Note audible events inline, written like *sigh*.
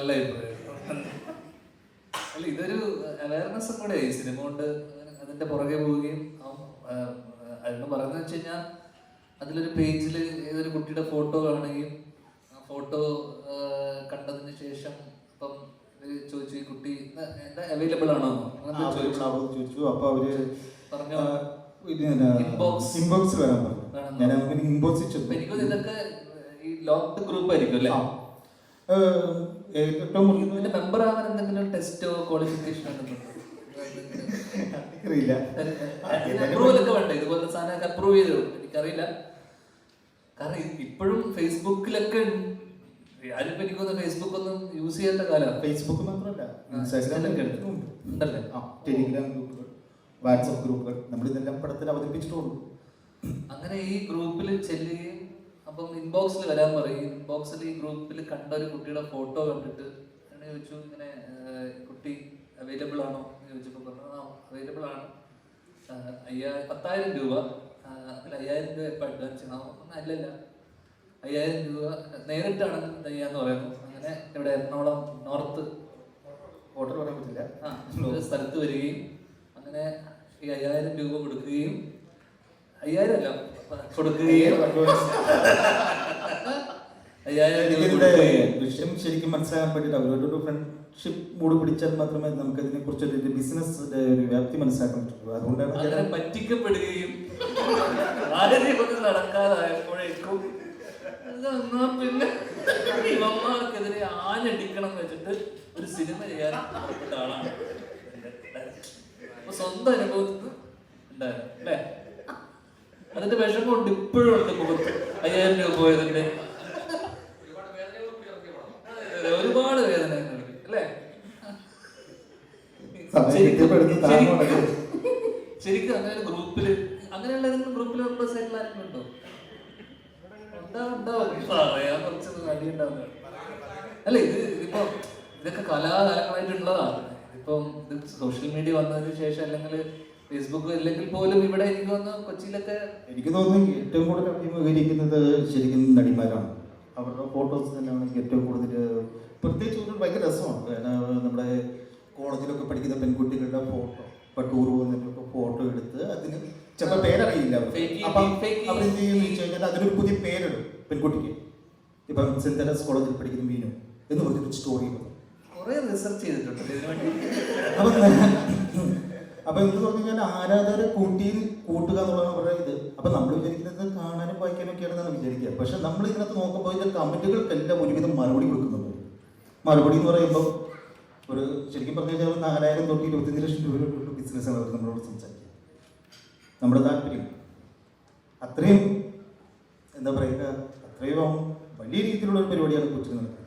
നല്ല അഭിപ്രായം. അല്ല ഇതൊരു അവയർനെസ്സും കൂടെ ഈ സിനിമ കൊണ്ട് അതിന്റെ പുറകെ പോവുകയും അതിന് പറയുന്നത് വെച്ച് കഴിഞ്ഞാൽ അതിലൊരു പേജിൽ ഏതൊരു കുട്ടിയുടെ ഫോട്ടോ കാണുകയും ആ ഫോട്ടോ കണ്ടതിന് ശേഷം ഇപ്പം ചോദിച്ചു ഈ കുട്ടി എന്താ അവൈലബിൾ ആണോ? ചോദിച്ചു. അപ്പൊ അവർ പറഞ്ഞു. ഇൻബോക്സ് വരാൻ പറഞ്ഞു ഞാൻ ഇതൊക്കെ ഈ ലോക്ക്ഡ് ഗ്രൂപ്പ് ആയിരിക്കും അല്ലേ? ഏറ്റവും മെമ്പർ ആവാൻ എന്തെങ്കിലും ടെസ്റ്റോ ക്വാളിഫിക്കേഷനോ അറിയില്ല. അപ്രൂവൽ ഒക്കെ വേണ്ട? ഇതുപോലത്തെ സാധനമൊക്കെ അപ്രൂവ് ചെയ്തു എനിക്കറിയില്ല. കാരണം ഇപ്പോഴും ഫേസ്ബുക്കിലൊക്കെ ആരും എനിക്ക് തോന്നുന്നു ഫേസ്ബുക്ക് ഒന്നും യൂസ് ചെയ്യാത്ത കാലമാണ്. ഫേസ്ബുക്ക് മാത്രമല്ല. ഉണ്ടല്ലേ? ആ ടെലിഗ്രാം ഗ്രൂപ്പുകൾ വാട്സപ്പ് ഗ്രൂപ്പുകൾ നമ്മൾ ഇതെല്ലാം പടത്തിൽ അവതരിപ്പിച്ചിട്ടുള്ളൂ. അങ്ങനെ ഈ ഗ്രൂപ്പിൽ ചെല്ലുകയും അപ്പം ഇൻബോക്സിൽ വരാൻ പറയും. ഇൻബോക്സിൽ ഈ ഗ്രൂപ്പിൽ കണ്ട ഒരു കുട്ടിയുടെ ഫോട്ടോ കണ്ടിട്ട് എന്നെ ചോദിച്ചു ഇങ്ങനെ കുട്ടി അവൈലബിൾ ആണോ? എന്ന് ചോദിച്ചപ്പോൾ പറഞ്ഞു ആ അവൈലബിൾ ആണ്. അയ്യാ പത്തായിരം രൂപ. അതിൽ അയ്യായിരം രൂപ ഇപ്പം അഡ്വാൻസ് ചെയ്യണം അപ്പം അല്ലല്ല. അയ്യായിരം രൂപ നേരിട്ടാണ് തയ്യാന്ന് പറയുന്നു. അങ്ങനെ ഇവിടെ എറണാകുളം നോർത്ത് ഹോട്ടൽ പറയാൻ പറ്റില്ല. ആ ഒരു സ്ഥലത്ത് വരികയും അങ്ങനെ ഈ അയ്യായിരം രൂപ കൊടുക്കുകയും അയ്യായിരം അല്ല കൊടുക്കുകയും വിഷയം ശരിക്കും മനസ്സിലാക്കാൻ പറ്റില്ല അവരോടൊരു ഫ്രണ്ട്ഷിപ്പ് മൂഡ് പിടിച്ചാൽ മാത്രമേ നമുക്ക് അതിനെ കുറിച്ച് ബിസിനസ് ഒരു വ്യാപ്തി മനസ്സിലാക്കാൻ പറ്റുള്ളൂ. അതുകൊണ്ടാണ് പറ്റിക്കപ്പെടുകയും നടക്കാതായപ്പോഴേക്കും എന്നാ പിന്നെ? ഇവന്മാർക്കെതിരെ ആഞ്ഞടിക്കണം വെച്ചിട്ട് ഒരു സിനിമ ചെയ്യാൻ ആളാണ്. സ്വന്തം അനുഭവത്തിൽ അല്ലേ അതിന്റെ വിഷമമുണ്ട് ഇപ്പോഴും ഉണ്ട് മുഖത്ത്. അയ്യായിരം രൂപ പോയതിന്റെ. ഒരുപാട് വേദന അല്ലേ? ശരിക്കും- അങ്ങനെ ഒരു ഗ്രൂപ്പിൽ അങ്ങനെയുള്ള ഏതെങ്കിലും ഗ്രൂപ്പിൽ മെമ്പേഴ്സ് ആയിട്ടുള്ള ആരെങ്കിലും ഉണ്ടോ? ഉണ്ടാവും ഉണ്ടാവും പറയാൻ കുറച്ച് അടി ഉണ്ടാവുക അല്ല ഇത് ഇതിപ്പോ ഇതൊക്കെ കലാകാലങ്ങളായിട്ടുള്ളതാണ് ഇപ്പം ഇത് സോഷ്യൽ മീഡിയ വന്നതിന് ശേഷം അല്ലെങ്കിൽ ഫേസ്ബുക്ക് അല്ലെങ്കിൽ പോലും ഇവിടെ എനിക്ക് തോന്നുന്നു കൊച്ചിയിലൊക്കെ എനിക്ക് തോന്നുന്നു ഏറ്റവും കൂടുതൽ അഭിമുഖീകരിക്കുന്നത് ശരിക്കും നടിമാരാണ്. അവരുടെ ഫോട്ടോസ് തന്നെയാണ് എനിക്ക് ഏറ്റവും കൂടുതൽ പ്രത്യേകിച്ച് ഒരു ഭയങ്കര രസമാണ്. നമ്മുടെ കോളേജിലൊക്കെ പഠിക്കുന്ന പെൺകുട്ടികളുടെ ഫോട്ടോ ഇപ്പൊ ടൂർ പോകുന്നതിനൊക്കെ ഫോട്ടോ എടുത്ത് അതിന് ചിലപ്പോൾ പേരറിയില്ല അപ്പം അവരെന്ത് വെച്ച് കഴിഞ്ഞാൽ അതിനൊരു പുതിയ പേരിടും പെൺകുട്ടിക്ക്. ഇപ്പം സെന്റ് തെരസ് കോളേജിൽ പഠിക്കുന്ന മീനു എന്ന് പറഞ്ഞൊരു സ്റ്റോറി കുറേ റിസർച്ച് ചെയ്തിട്ടുണ്ട്. *laughs* അപ്പൊ ഇത് പറഞ്ഞു കഴിഞ്ഞാൽ ആരാധകരെ കൂട്ടി കൂട്ടുക എന്നുള്ളതാണ് അവരുടെ ഇത്. അപ്പൊ നമ്മൾ വിചാരിക്കുന്നത് കാണാനും വായിക്കാനും ഒക്കെയാണെന്നാണ് വിചാരിക്കുക. പക്ഷെ നമ്മൾ ഇതിനകത്ത് നോക്കുമ്പോൾ ഇതിന്റെ കമന്റുകൾക്കെല്ലാം ഒരുവിധം മറുപടി കൊടുക്കുന്നുണ്ട്. മറുപടി എന്ന് പറയുമ്പോൾ ഒരു ശരിക്കും പറഞ്ഞു കഴിഞ്ഞാൽ നാലായിരം തൊട്ട് ഇരുപത്തഞ്ച് ലക്ഷം രൂപ ബിസിനസ്സാണ് അവർ നമ്മളോട് സംസാരിക്കുക. നമ്മുടെ താല്പര്യം. അത്രയും എന്താ പറയുക അത്രയും വലിയ രീതിയിലുള്ള ഒരു പരിപാടിയാണ് കൊച്ചു നടക്കുന്നത്.